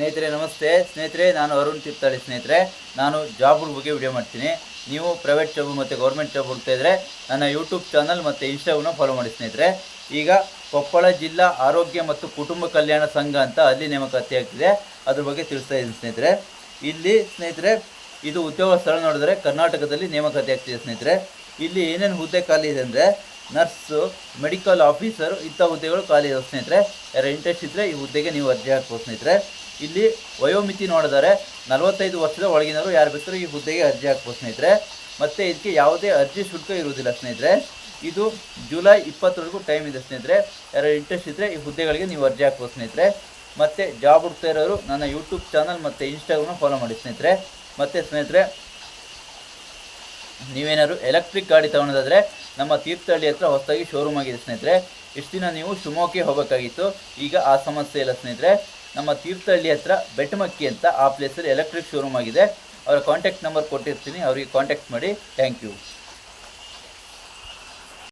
ಸ್ನೇಹಿತರೆ, ನಮಸ್ತೆ. ಸ್ನೇಹಿತರೆ, ನಾನು ಅರುಣ್ ತೀರ್ಥಳ್ಳಿ ಸ್ನೇಹಿತರೆ. ನಾನು ಜಾಬ್ಗಳ ಬಗ್ಗೆ ವಿಡಿಯೋ ಮಾಡ್ತೀನಿ. ನೀವು ಪ್ರೈವೇಟ್ ಜಾಬ್ ಮತ್ತು ಗೌರ್ಮೆಂಟ್ ಜಾಬ್ ಹುಡ್ತಾ ಇದ್ದರೆ ನನ್ನ ಯೂಟ್ಯೂಬ್ ಚಾನಲ್ ಮತ್ತು ಇನ್ಸ್ಟಾಗ್ರಾಮ್ನ ಫಾಲೋ ಮಾಡಿ ಸ್ನೇಹಿತರೆ. ಈಗ ಕೊಪ್ಪಳ ಜಿಲ್ಲಾ ಆರೋಗ್ಯ ಮತ್ತು ಕುಟುಂಬ ಕಲ್ಯಾಣ ಸಂಘ ಅಂತ ಅಲ್ಲಿ ನೇಮಕಾತಿ ಆಗ್ತಿದೆ. ಅದ್ರ ಬಗ್ಗೆ ತಿಳಿಸ್ತಾ ಇದ್ದೀನಿ ಸ್ನೇಹಿತರೆ. ಇಲ್ಲಿ ಸ್ನೇಹಿತರೆ, ಇದು ಉದ್ಯೋಗ ಸ್ಥಳ ನೋಡಿದ್ರೆ ಕರ್ನಾಟಕದಲ್ಲಿ ನೇಮಕಾತಿ ಆಗ್ತಿದೆ ಸ್ನೇಹಿತರೆ. ಇಲ್ಲಿ ಏನೇನು ಹುದ್ದೆ ಖಾಲಿ ಇದೆ ಅಂದರೆ ನರ್ಸು ಮೆಡಿಕಲ್ ಆಫೀಸರು ಇಂಥ ಹುದ್ದೆಗಳು ಖಾಲಿ ಇದೆ ಸ್ನೇಹಿತರೆ. ಯಾರು ಇಂಟ್ರೆಸ್ಟ್ ಇದ್ದರೆ ಈ ಹುದ್ದೆಗೆ ನೀವು ಅರ್ಜಿ ಹಾಕ್ಬೋದು ಸ್ನೇಹಿತರೆ. ಇಲ್ಲಿ ವಯೋಮಿತಿ ನೋಡಿದರೆ ನಲವತ್ತೈದು ವರ್ಷದ ಒಳಗಿನವರು ಯಾರು ಬೇಕಾದರೂ ಈ ಹುದ್ದೆಗೆ ಅರ್ಜಿ ಹಾಕ್ಬೋದು ಸ್ನೇಹಿತರೆ. ಮತ್ತು ಇದಕ್ಕೆ ಯಾವುದೇ ಅರ್ಜಿ ಶುಲ್ಕ ಇರುವುದಿಲ್ಲ ಸ್ನೇಹಿತರೆ. ಇದು ಜುಲೈ ಇಪ್ಪತ್ತರವರೆಗೂ ಟೈಮ್ ಇದೆ ಸ್ನೇಹಿತರೆ. ಯಾರು ಇಂಟ್ರೆಸ್ಟ್ ಇದ್ದರೆ ಈ ಹುದ್ದೆಗಳಿಗೆ ನೀವು ಅರ್ಜಿ ಹಾಕ್ಬೋದು ಸ್ನೇಹಿತರೆ. ಮತ್ತು ಜಾಬ್ ಹುಡ್ತಾ ಇರೋರು ನನ್ನ ಯೂಟ್ಯೂಬ್ ಚಾನಲ್ ಮತ್ತು ಇನ್ಸ್ಟಾಗ್ರಾಮ್ನ ಫಾಲೋ ಮಾಡಿ ಸ್ನೇಹಿತರೆ. ಮತ್ತು ಸ್ನೇಹಿತರೆ ನೀವೇನಾದ್ರು ಎಲೆಕ್ಟ್ರಿಕ್ ಗಾಡಿ ತೊಗೊಳೋದಾದರೆ ನಮ್ಮ ತೀರ್ಥಹಳ್ಳಿ ಹತ್ರ ಹೊಸದಾಗಿ ಶೋರೂಮ್ ಆಗಿದೆ ಸ್ನೇಹಿತರೆ. ಇಷ್ಟು ದಿನ ನೀವು ಶಿವಮೊಗ್ಗಕ್ಕೆ ಹೋಗಬೇಕಾಗಿತ್ತು. ಈಗ ಆ ಸಮಸ್ಯೆ ಇಲ್ಲ ಸ್ನೇಹಿತರೆ. ನಮ್ಮ ತೀರ್ಥಹಳ್ಳಿ ಹತ್ರ ಬೆಟ್ಟಮಕ್ಕಿ ಅಂತ ಆ ಪ್ಲೇಸಲ್ಲಿ ಎಲೆಕ್ಟ್ರಿಕ್ ಶೋರೂಮ್ ಆಗಿದೆ. ಅವರ ಕಾಂಟ್ಯಾಕ್ಟ್ ನಂಬರ್ ಕೊಟ್ಟಿರ್ತೀನಿ. ಅವರಿಗೆ ಕಾಂಟ್ಯಾಕ್ಟ್ ಮಾಡಿ. Thank you